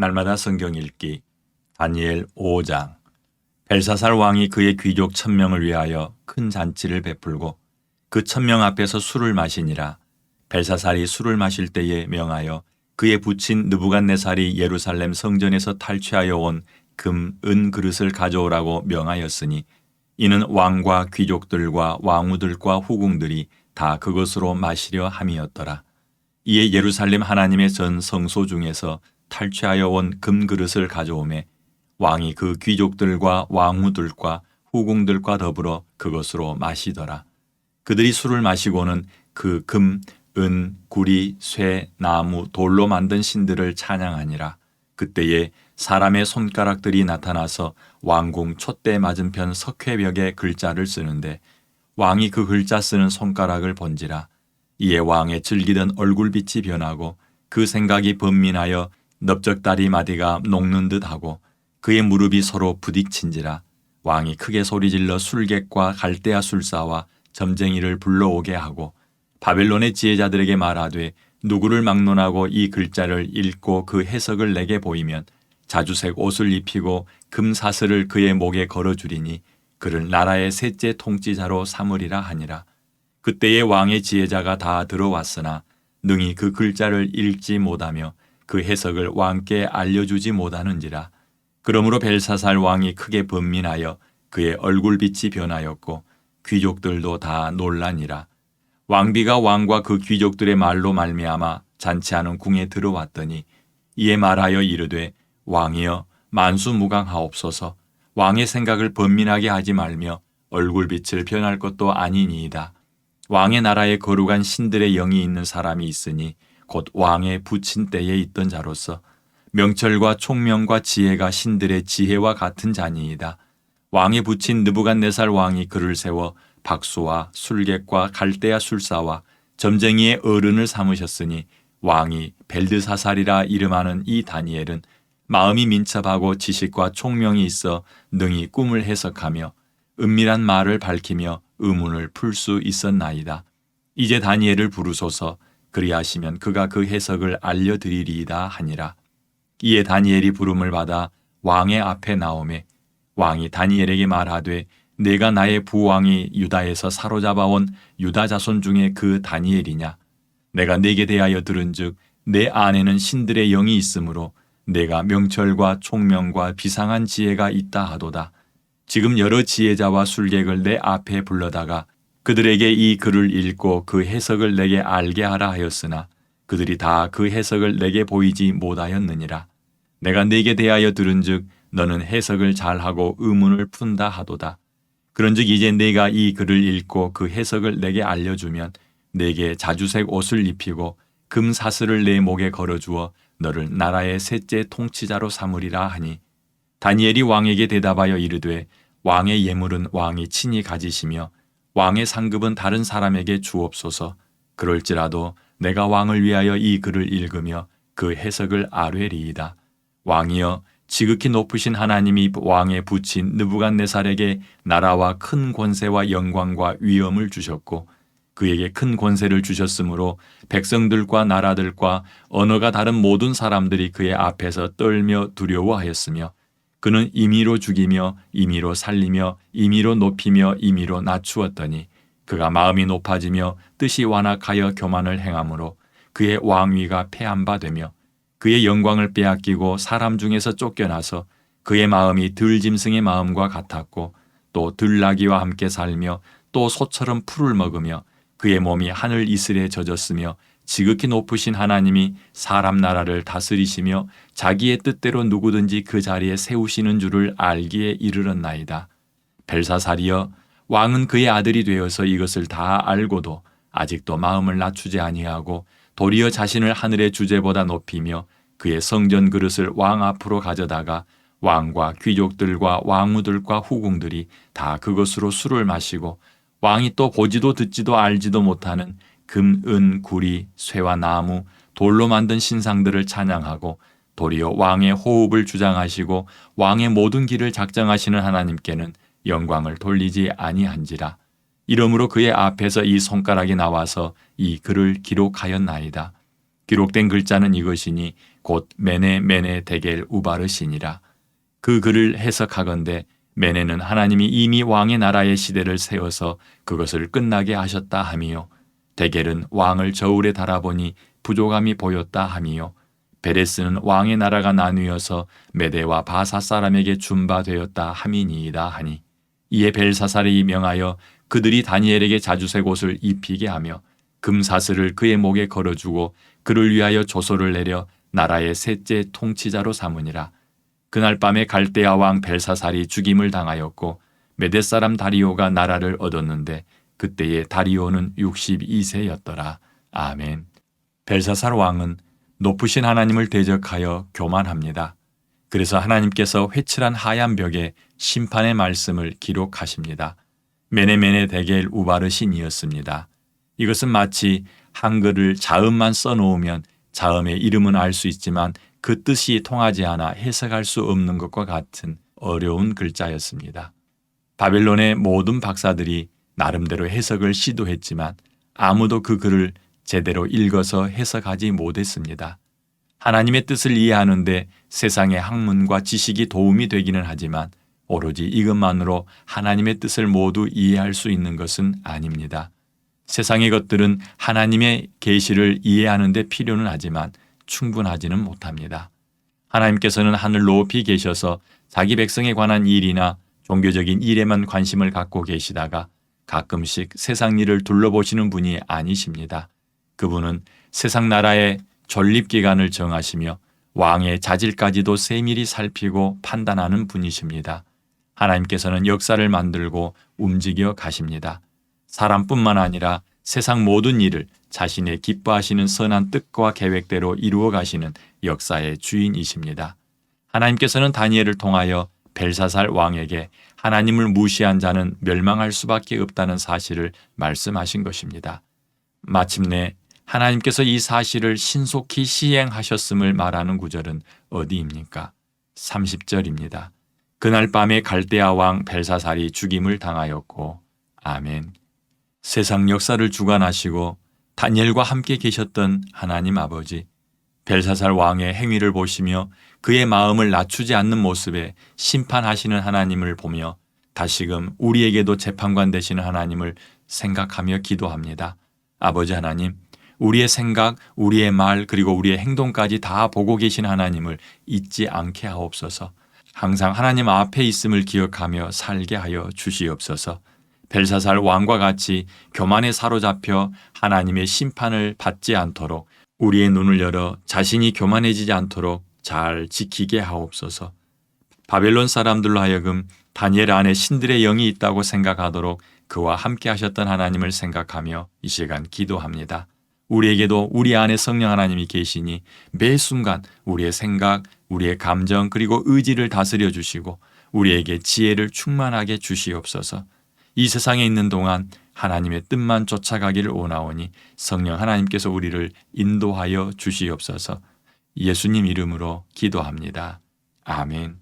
날마다 성경 읽기. 다니엘 5장. 벨사살 왕이 그의 귀족 천명을 위하여 큰 잔치를 베풀고 그 천명 앞에서 술을 마시니라. 벨사살이 술을 마실 때에 명하여 그의 부친 느부갓네살이 예루살렘 성전에서 탈취하여 온 금, 은 그릇을 가져오라고 명하였으니 이는 왕과 귀족들과 왕후들과 후궁들이 다 그것으로 마시려 함이었더라. 이에 예루살렘 하나님의 전 성소 중에서 탈취하여 온 금그릇을 가져오매 왕이 그 귀족들과 왕후들과 후궁들과 더불어 그것으로 마시더라. 그들이 술을 마시고는 그 금, 은, 구리, 쇠, 나무, 돌로 만든 신들을 찬양하니라. 그때에 사람의 손가락들이 나타나서 왕궁 촛대 맞은편 석회벽에 글자를 쓰는데 왕이 그 글자 쓰는 손가락을 본지라. 이에 왕의 즐기던 얼굴빛이 변하고 그 생각이 번민하여 넓적다리 마디가 녹는 듯하고 그의 무릎이 서로 부딪힌지라 왕이 크게 소리질러 술객과 갈대아 술사와 점쟁이를 불러오게 하고 바벨론의 지혜자들에게 말하되 누구를 막론하고 이 글자를 읽고 그 해석을 내게 보이면 자주색 옷을 입히고 금사슬을 그의 목에 걸어 주리니 그를 나라의 셋째 통치자로 삼으리라 하니라. 그때의 왕의 지혜자가 다 들어왔으나 능히 그 글자를 읽지 못하며 그 해석을 왕께 알려주지 못하는지라. 그러므로 벨사살 왕이 크게 번민하여 그의 얼굴빛이 변하였고 귀족들도 다 놀라니라. 왕비가 왕과 그 귀족들의 말로 말미암아 잔치하는 궁에 들어왔더니 이에 말하여 이르되 왕이여 만수무강하옵소서 왕의 생각을 번민하게 하지 말며 얼굴빛을 변할 것도 아니니이다. 왕의 나라에 거룩한 신들의 영이 있는 사람이 있으니 곧 왕의 부친 때에 있던 자로서 명철과 총명과 지혜가 신들의 지혜와 같은 자니이다. 왕의 부친 느부갓네살 왕이 그를 세워 박수와 술객과 갈대아 술사와 점쟁이의 어른을 삼으셨으니 왕이 벨드사살이라 이름하는 이 다니엘은 마음이 민첩하고 지식과 총명이 있어 능히 꿈을 해석하며 은밀한 말을 밝히며 의문을 풀 수 있었나이다. 이제 다니엘을 부르소서 그리하시면 그가 그 해석을 알려드리리이다 하니라. 이에 다니엘이 부름을 받아 왕의 앞에 나오매 왕이 다니엘에게 말하되 내가 나의 부왕이 유다에서 사로잡아온 유다 자손 중에 그 다니엘이냐 내가 네게 대하여 들은즉 내 안에는 신들의 영이 있으므로 내가 명철과 총명과 비상한 지혜가 있다 하도다 지금 여러 지혜자와 술객을 내 앞에 불러다가 그들에게 이 글을 읽고 그 해석을 내게 알게 하라 하였으나 그들이 다 그 해석을 내게 보이지 못하였느니라 내가 네게 대하여 들은즉 너는 해석을 잘하고 의문을 푼다 하도다. 그런즉 이제 내가 이 글을 읽고 그 해석을 내게 알려주면 내게 자주색 옷을 입히고 금 사슬을 내 목에 걸어주어 너를 나라의 셋째 통치자로 삼으리라 하니 다니엘이 왕에게 대답하여 이르되 왕의 예물은 왕이 친히 가지시며 왕의 상급은 다른 사람에게 주옵소서 그럴지라도 내가 왕을 위하여 이 글을 읽으며 그 해석을 아뢰리이다. 왕이여 지극히 높으신 하나님이 왕의 부친 느부갓네살에게 나라와 큰 권세와 영광과 위엄을 주셨고 그에게 큰 권세를 주셨으므로 백성들과 나라들과 언어가 다른 모든 사람들이 그의 앞에서 떨며 두려워하였으며 그는 임의로 죽이며 임의로 살리며 임의로 높이며 임의로 낮추었더니 그가 마음이 높아지며 뜻이 완악하여 교만을 행함으로 그의 왕위가 패한 바 되며 그의 영광을 빼앗기고 사람 중에서 쫓겨나서 그의 마음이 들짐승의 마음과 같았고 또 들나귀와 함께 살며 또 소처럼 풀을 먹으며 그의 몸이 하늘 이슬에 젖었으며 지극히 높으신 하나님이 사람 나라를 다스리시며 자기의 뜻대로 누구든지 그 자리에 세우시는 줄을 알기에 이르렀나이다. 벨사살이여 왕은 그의 아들이 되어서 이것을 다 알고도 아직도 마음을 낮추지 아니하고 도리어 자신을 하늘의 주제보다 높이며 그의 성전 그릇을 왕 앞으로 가져다가 왕과 귀족들과 왕후들과 후궁들이 다 그것으로 술을 마시고 왕이 또 보지도 듣지도 알지도 못하는 금, 은, 구리, 쇠와 나무, 돌로 만든 신상들을 찬양하고 도리어 왕의 호흡을 주장하시고 왕의 모든 길을 작정하시는 하나님께는 영광을 돌리지 아니한지라. 이러므로 그의 앞에서 이 손가락이 나와서 이 글을 기록하였나이다. 기록된 글자는 이것이니 곧 메네 메네 데겔 우바르시니라. 그 글을 해석하건대 메네는 하나님이 이미 왕의 나라의 시대를 세워서 그것을 끝나게 하셨다 함이 요. 데겔은 왕을 저울에 달아보니 부족함이 보였다 함이요. 베레스는 왕의 나라가 나뉘어서 메대와 바사 사람에게 준바되었다 함이니이다 하니 이에 벨사살이 명하여 그들이 다니엘에게 자주색 옷을 입히게 하며 금사슬을 그의 목에 걸어주고 그를 위하여 조소를 내려 나라의 셋째 통치자로 삼으니라. 그날 밤에 갈대아 왕 벨사살이 죽임을 당하였고 메대 사람 다리오가 나라를 얻었는데 그때의 다리오는 62세였더라. 아멘. 벨사살 왕은 높으신 하나님을 대적하여 교만합니다. 그래서 하나님께서 회칠한 하얀 벽에 심판의 말씀을 기록하십니다. 메네메네 데겔 우바르신이었습니다. 이것은 마치 한글을 자음만 써놓으면 자음의 이름은 알 수 있지만 그 뜻이 통하지 않아 해석할 수 없는 것과 같은 어려운 글자였습니다. 바벨론의 모든 박사들이 나름대로 해석을 시도했지만 아무도 그 글을 제대로 읽어서 해석하지 못했습니다. 하나님의 뜻을 이해하는데 세상의 학문과 지식이 도움이 되기는 하지만 오로지 이것만으로 하나님의 뜻을 모두 이해할 수 있는 것은 아닙니다. 세상의 것들은 하나님의 계시를 이해하는 데 필요는 하지만 충분하지는 못합니다. 하나님께서는 하늘 높이 계셔서 자기 백성에 관한 일이나 종교적인 일에만 관심을 갖고 계시다가 가끔씩 세상 일을 둘러보시는 분이 아니십니다. 그분은 세상 나라의 존립 기간을 정하시며 왕의 자질까지도 세밀히 살피고 판단하는 분이십니다. 하나님께서는 역사를 만들고 움직여 가십니다. 사람뿐만 아니라 세상 모든 일을 자신의 기뻐하시는 선한 뜻과 계획대로 이루어 가시는 역사의 주인이십니다. 하나님께서는 다니엘을 통하여 벨사살 왕에게 하나님을 무시한 자는 멸망할 수밖에 없다는 사실을 말씀하신 것입니다. 마침내 하나님께서 이 사실을 신속히 시행하셨음을 말하는 구절은 어디입니까? 30절입니다. 그날 밤에 갈대아 왕 벨사살이 죽임을 당하였고 아멘. 세상 역사를 주관하시고 다니엘과 함께 계셨던 하나님 아버지 벨사살 왕의 행위를 보시며 그의 마음을 낮추지 않는 모습에 심판하시는 하나님을 보며 다시금 우리에게도 재판관 되시는 하나님을 생각하며 기도합니다. 아버지 하나님, 우리의 생각, 우리의 말, 그리고 우리의 행동까지 다 보고 계신 하나님을 잊지 않게 하옵소서. 항상 하나님 앞에 있음을 기억하며 살게 하여 주시옵소서. 벨사살 왕과 같이 교만에 사로잡혀 하나님의 심판을 받지 않도록 우리의 눈을 열어 자신이 교만해지지 않도록 잘 지키게 하옵소서. 바벨론 사람들로 하여금 다니엘 안에 신들의 영이 있다고 생각하도록 그와 함께 하셨던 하나님을 생각하며 이 시간 기도합니다. 우리에게도 우리 안에 성령 하나님이 계시니 매 순간 우리의 생각, 우리의 감정 그리고 의지를 다스려 주시고 우리에게 지혜를 충만하게 주시옵소서. 이 세상에 있는 동안 하나님의 뜻만 쫓아가기를 원하오니 성령 하나님께서 우리를 인도하여 주시옵소서. 예수님 이름으로 기도합니다. 아멘.